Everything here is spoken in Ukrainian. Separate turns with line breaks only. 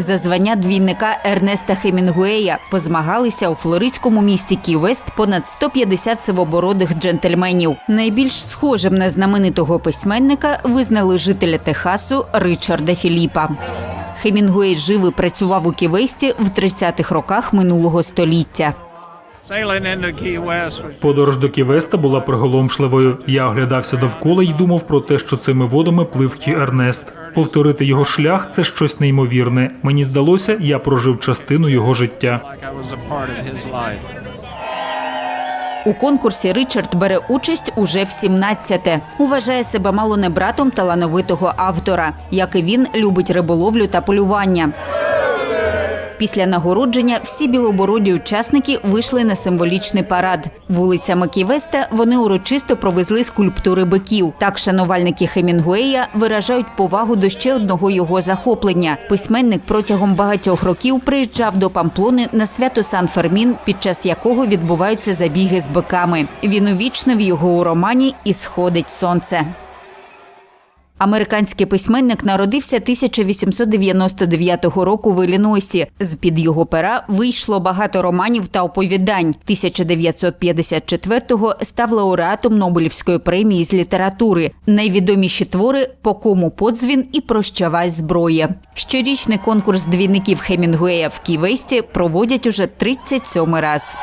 за звання двійника Ернеста Хемінгуея позмагалися у флоридському місті Кі-Вест понад 150 сивобородих джентльменів. Найбільш схожим на знаменитого письменника визнали жителя Техасу Ричарда Філіпа. Хемінгуей жив і працював у Ківесті в 30-х роках минулого століття.
Подорож до Ківеста була приголомшливою. Я оглядався довкола і думав про те, що цими водами плив ті Ернест. Повторити його шлях це щось неймовірне. Мені здалося, я прожив частину його життя.
У конкурсі Ричард бере участь уже в 17-те. Уважає себе мало не братом талановитого автора, як і він любить риболовлю та полювання. Після нагородження всі білобороді учасники вийшли на символічний парад. Вулицями Ківеста вони урочисто провезли скульптури биків. Так шанувальники Хемінгуея виражають повагу до ще одного його захоплення. Письменник протягом багатьох років приїжджав до Памплони на свято Сан-Фермін, під час якого відбуваються забіги з биками. Він увічнив його у романі І сходить сонце. Американський письменник народився 1899 року в Іллінойсі. З-під його пера вийшло багато романів та оповідань. 1954-го став лауреатом Нобелівської премії з літератури. Найвідоміші твори По кому подзвін і Прощавай зброя. Щорічний конкурс двійників Хемінгуея в Ківесті проводять уже 37 раз.